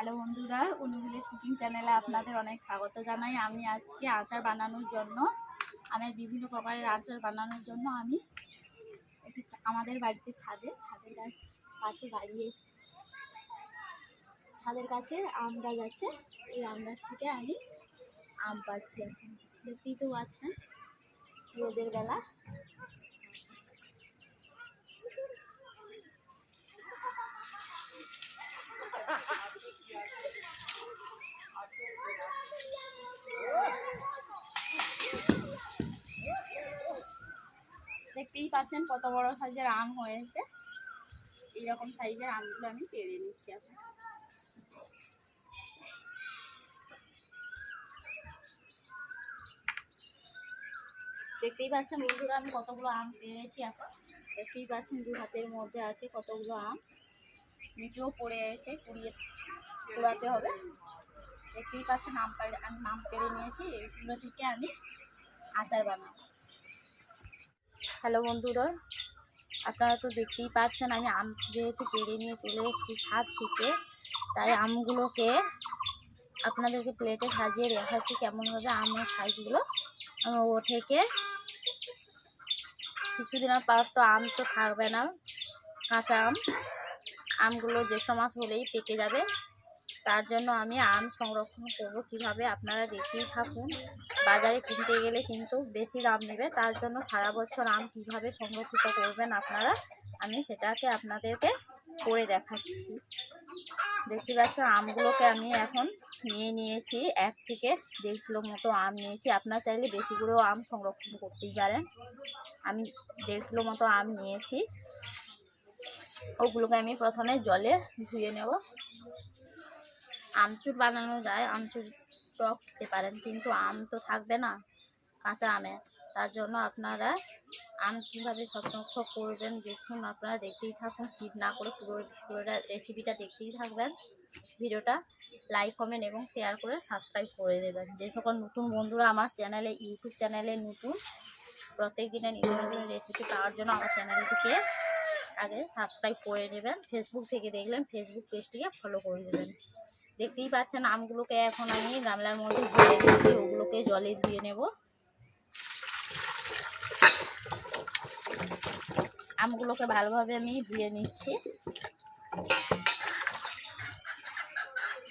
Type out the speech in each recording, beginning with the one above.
Hello বন্ধুরা অনুভিলেজ cooking চ্যানেলে আপনাদের অনেক স্বাগত জানাই। আমি আজকে আচার বানানোর জন্য আমার বিভিন্ন প্রকারের আচার বানানোর জন্য আমি একটু আমাদের বাড়িতে ছাদে, ছাদের কাছে দাঁড়িয়ে ছাদের কাছে আম গাছ আছে। এই আম গাছ থেকে আমি আম পাচ্ছি এখন। দেখতেই তো পাচ্ছেন, রোদের বেলা। দেখতেই পাচ্ছেন কত বড় সাইজের আম হয়েছে। এইরকম সাইজের আমগুলো আমি পেরে নিচ্ছি এখন। দেখতেই পাচ্ছেন বন্ধুরা, আমি কতগুলো আম পেরেছি এখন। দেখতেই পাচ্ছেন দু হাতের মধ্যে আছে কতগুলো আম। নিচেও পড়ে এসে কুড়িয়ে কুড়াতে হবে। দেখতেই পাচ্ছেন, আম পাড়ে, আমি আম পেরে নিয়েছি, এগুলো থেকে আমি আচার বানাবো। হ্যালো বন্ধুরা, আপনারা তো দেখতেই পাচ্ছেন, আমি আম যেহেতু পেরে নিয়ে চলে এসেছি ছাদ থেকে, তাই আমগুলোকে আপনাদেরকে প্লেটে সাজিয়ে দেখাচ্ছি কেমন হবে আমের সাইজগুলো আমি ও থেকে কিছুদিনের পর তো আম তো থাকবে না, কাঁচা আম। আমগুলো জ্যৈষ্ঠ মাস হলেই পেকে যাবে। তার জন্য আমি আম সংরক্ষণ করব কীভাবে আপনারা দেখতেই থাকুন। বাজারে কিনতে গেলে কিন্তু বেশি দাম নেবে, তার জন্য সারা বছর আম কীভাবে সংরক্ষিত করবেন আপনারা, আমি সেটাকে আপনাদেরকে করে দেখাচ্ছি। দেখতে পাচ্ছেন আমগুলোকে আমি এখন নিয়ে নিয়েছি, এক থেকে দেড় কিলো মতো আম নিয়েছি। আপনার চাইলে বেশি করেও আম সংরক্ষণ করতেই পারেন। আমি দেড় কিলো মতো আম নিয়েছি। ওগুলোকে আমি প্রথমে জলে ধুয়ে নেব। আমচুর বানানো যায়, আমচুর টক খেতে পারেন, কিন্তু আম তো থাকবে না, কাঁচা আমে। তার জন্য আপনারা আম কীভাবে সংরক্ষণ করবেন, দেখুন, আপনারা দেখতেই থাকুন স্কিপ না করে পুরো পুরোটা রেসিপিটা দেখতেই থাকবেন। ভিডিওটা লাইক কমেন্ট এবং শেয়ার করে সাবস্ক্রাইব করে দেবেন। যে সকল নতুন বন্ধুরা আমার চ্যানেলে ইউটিউব চ্যানেলে নতুন প্রত্যেক দিনের নিত্য নতুন রেসিপি পাওয়ার জন্য আমার চ্যানেলটিকে আগে সাবস্ক্রাইব করে নেবেন। ফেসবুক থেকে দেখলেন ফেসবুক পেজটিকে ফলো করে দেবেন দেখতেই পাচ্ছেন আমগুলোকে এখন আমি গামলার মধ্যে ধুয়ে নিচ্ছি, ওগুলোকে জলে ধুয়ে নেব। আমগুলোকে ভালোভাবে আমি ধুয়ে নিচ্ছি।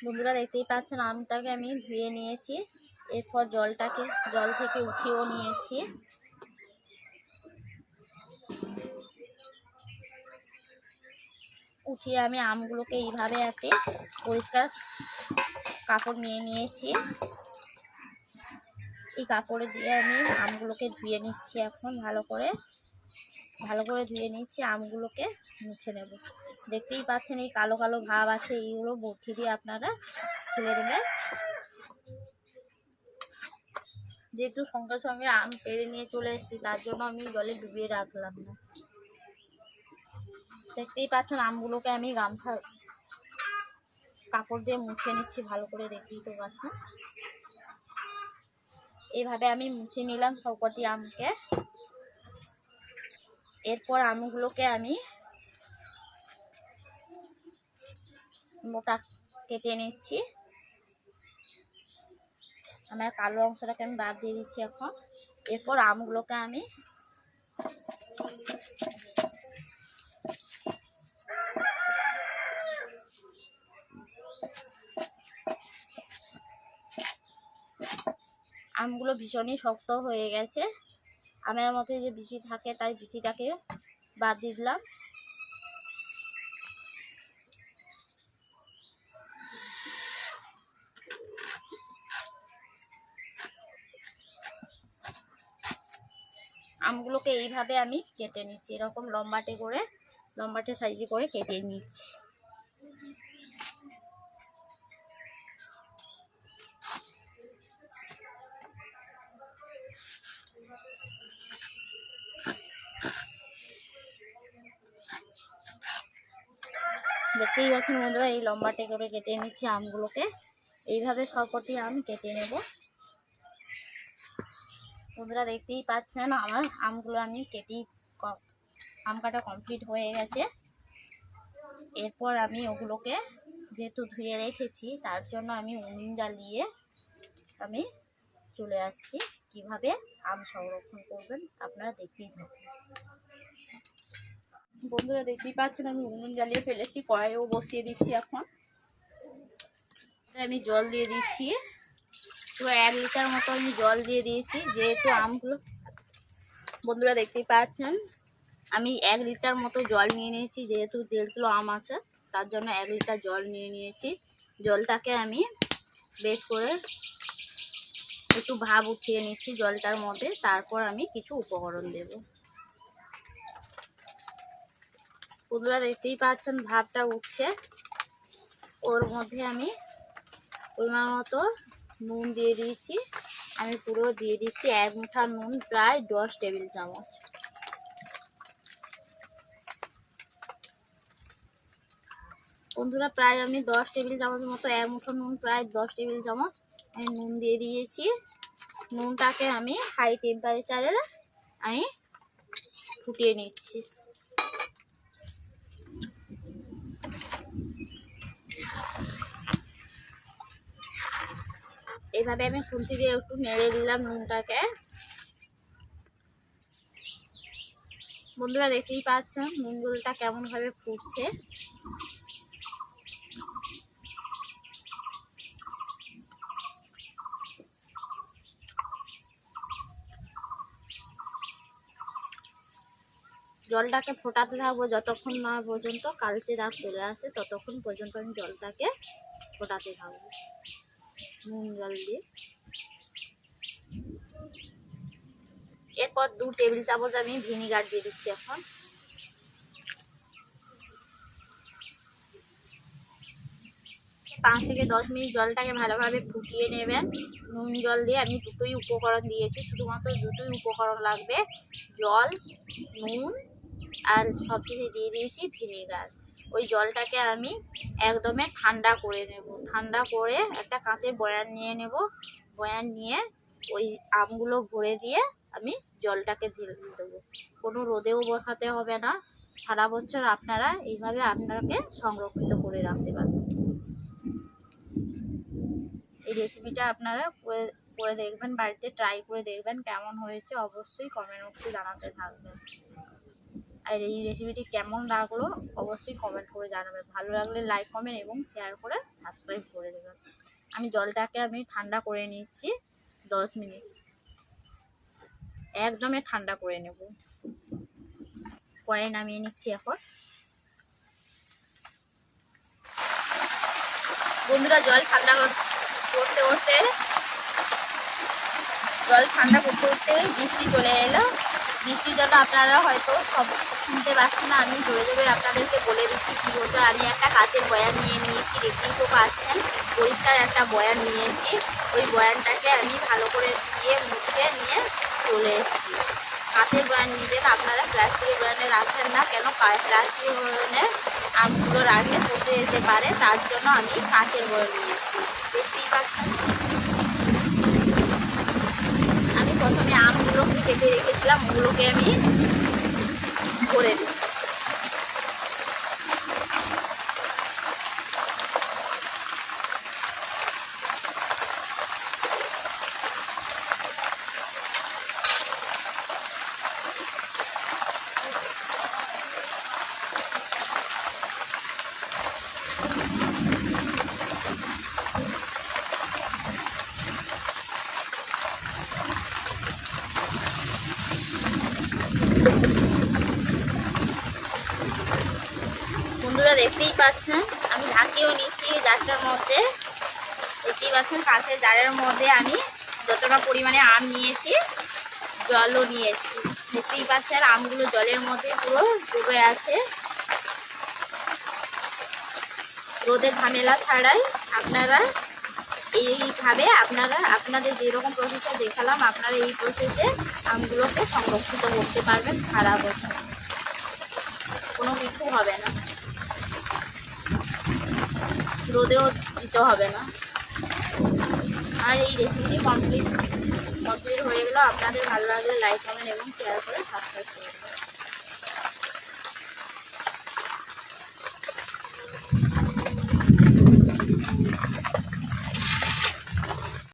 বন্ধুরা দেখতেই পাচ্ছেন আমটাকে আমি ধুয়ে নিয়েছি, এরপর জলটাকে, জল থেকে উঠিয়েও নিয়েছি। উঠিয়ে আমি আমগুলোকে এইভাবে একটি পরিষ্কার কাপড় নিয়ে নিয়েছি। এই কাপড়ে দিয়ে আমি আমগুলোকে ধুয়ে নিচ্ছি এখন ভালো করে। ভালো করে ধুয়ে নিচ্ছি, আমগুলোকে মুছে নেব। দেখতেই পাচ্ছেন এই কালো কালো ভাব আছে, এইগুলো বটি দিয়ে আপনারা ছেলে দেবেন। যেহেতু সঙ্গে সঙ্গে আম পেরে নিয়ে চলে এসেছি, তার জন্য আমি জলে ডুবিয়ে রাখলাম না। দেখতেই পাচ্ছেন আমগুলোকে আমি গামছা কাপড় দিয়ে মুছে নিচ্ছি, ভালো করে দেখতেই তো পাচ্ছেন এইভাবে আমি মুছে নিলাম সবকটি আমকে। এরপর আমগুলোকে আমি মোটা কেটে নিচ্ছি। আমার কালো অংশটাকে আমি বাদ দিয়ে দিচ্ছি এখন। এরপর আমগুলোকে আমি আমগুলো ভীষণই শক্ত হয়ে গেছে। আমের মধ্যে যে বিচি থাকে, তাই বিচিটাকে বাদ দিয়ে দিলাম। আমগুলোকে এইভাবে আমি কেটে নিচ্ছি। এরকম লম্বাটে করে, লম্বাটে সাইজে করে কেটে নিচ্ছি। দেখতেই পাচ্ছেন বন্ধুরা, এই লম্বাটে করে কেটে নিচ্ছি আমগুলোকে। এইভাবে সবকটি আম কেটে নেব। বন্ধুরা, দেখতেই পাচ্ছেন আমার আমগুলো আমি কেটেই আম কাটা কমপ্লিট হয়ে গেছে। এরপর আমি ওগুলোকে যেহেতু ধুয়ে রেখেছি, তার জন্য আমি উনুন জ্বালিয়ে আমি চলে আসছি। কীভাবে আম সংরক্ষণ করবেন আপনারা দেখতেই থাকুন। বন্ধুরা দেখতেই পাচ্ছেন, আমি উনুন জ্বালিয়ে ফেলেছি, কড়াইও বসিয়ে দিচ্ছি এখন। আমি জল দিয়ে দিচ্ছি। তো এক লিটার মতো আমি জল দিয়ে দিয়েছি, যেহেতু আমগুলো, বন্ধুরা দেখতেই পাচ্ছেন, আমি এক লিটার মতো জল নিয়ে নিয়েছি, যেহেতু দেড় কিলো আম আছে, তার জন্য এক লিটার জল নিয়ে নিয়েছি। জলটাকে আমি বেশ করে একটু ভাব উঠিয়ে নিচ্ছি জলটার মধ্যে, তারপর আমি কিছু উপকরণ দেব। বন্ধুরা দেখতেই পাচ্ছেন, ভাবটা উঠছে। ওর মধ্যে আমি পরিমাণ মতো নুন দিয়ে দিয়েছি। আমি পুরো দিয়ে দিচ্ছি এক মুঠা নুন, প্রায় দশ টেবিল চামচ। বন্ধুরা, প্রায় আমি দশ টেবিল চামচ মতো, এক মুঠো নুন, প্রায় দশ টেবিল চামচ আমি নুন দিয়ে দিয়েছি। নুনটাকে আমি হাই টেম্পারেচারে আমি ফুটিয়ে নিচ্ছি। এইভাবে আমি খুন্তি দিয়ে একটু নেড়ে দিলাম নুনটাকে। বন্ধুরা দেখতেই পাচ্ছেন নুন জলটা কেমন ভাবে ফুটছে। জলটাকে ফোটাতে থাকব যতক্ষণ না পর্যন্ত কালচে দাগ চলে আসে, ততক্ষণ পর্যন্ত আমি জলটাকে ফোটাতে থাকব। নুন জল দিয়ে। এরপর দু টেবিল চামচ আমি ভিনিগার দিয়ে দিচ্ছি এখন। পাঁচ থেকে দশ মিনিট জলটাকে ভালোভাবে ফুটিয়ে নেবেন। নুন জল দিয়ে আমি দুটোই উপকরণ দিয়েছি, শুধুমাত্র দুটোই উপকরণ লাগবে। জল, নুন, আর সবশেষে দিয়ে দিয়েছি ভিনেগার। ওই জলটাকে আমি একদমে ঠান্ডা করে নেব। ঠান্ডা করে একটা কাঁচের বয়ান নিয়ে নেব। বয়ান নিয়ে ওই আমগুলো ভরে দিয়ে আমি জলটাকে ঢেলে দেবো। কোনো রোদেও বসাতে হবে না। সারা বছর আপনারা এইভাবে আপনাকে সংরক্ষিত করে রাখতে পারবেন। এই রেসিপিটা আপনারা করে করে দেখবেন, বাড়িতে ট্রাই করে দেখবেন কেমন হয়েছে। অবশ্যই কমেন্ট বক্সে জানাতে থাকবেন। আর এই রেসিপিটি কেমন লাগল অবশ্যই কমেন্ট করে জানাবেন ভালো লাগলে লাইক কমেন্ট এবং শেয়ার করে সাবস্ক্রাইব করে দেবেন আমি জলটাকে আমি ঠান্ডা করে নিচ্ছি দশ মিনিট। একদমই ঠান্ডা করে নেব। পরে নামিয়ে নিচ্ছি এখন। বন্ধুরা, জল ঠান্ডা করতে করতে, জল ঠান্ডা করতে করতে বৃষ্টি চলে এলো। বৃষ্টির জন্য আপনারা হয়তো সব শুনতে পাচ্ছি না, আমি জোরে জোরে আপনাদেরকে বলে দিচ্ছি কী হতো। আমি একটা কাচের বয়ান নিয়ে নিয়েছি, দেখতেই তো পাচ্ছেন, পরিষ্কার একটা বয়ান নিয়েছি। ওই বয়ানটাকে আমি ভালো করে দিয়ে মুছে নিয়ে চলে এসেছি। কাঁচের বয়ান নেবেন, আপনারা প্লাস্টিকের বয়ানে রাখবেন না, কেন প্লাস্টিকের বয়ানে আমগুলো রাখলে পচে যেতে পারে, তার জন্য আমি কাঁচের বয়ান নিয়েছি। দেখতেই পাচ্ছেন? আমি প্রথমে আমগুলোকে কেটে রেখেছিলাম, ওগুলোকে আমি করে দিচ্ছি বন্ধুরা দেখতেই পাচ্ছেন। আমি ঢাকিয়েও নিচ্ছি জারটার মধ্যে। দেখতেই পাচ্ছেন, কাঁচের জারের মধ্যে আমি যতটা পরিমাণে আম নিয়েছি, জলও নিয়েছি। দেখতেই পাচ্ছেন, আমগুলো জলের মধ্যে পুরো ডুবে আছে। রোদে ঝামেলা ছাড়াই আপনারা এইভাবে আপনারা, আপনাদের যেরকম প্রসেসে দেখালাম, আপনারা এই প্রসেসে আমগুলোকে সংরক্ষিত করতে পারবেন সারা বছর কোনো কিছু হবে না। রোদেও দিতে হবে না। আর এই রেসিপিটি কমপ্লিট কমপ্লিট হয়ে গেল আপনাদের ভালো লাগলে লাইক কমেন্ট এবং শেয়ার করে সাবস্ক্রাইব করে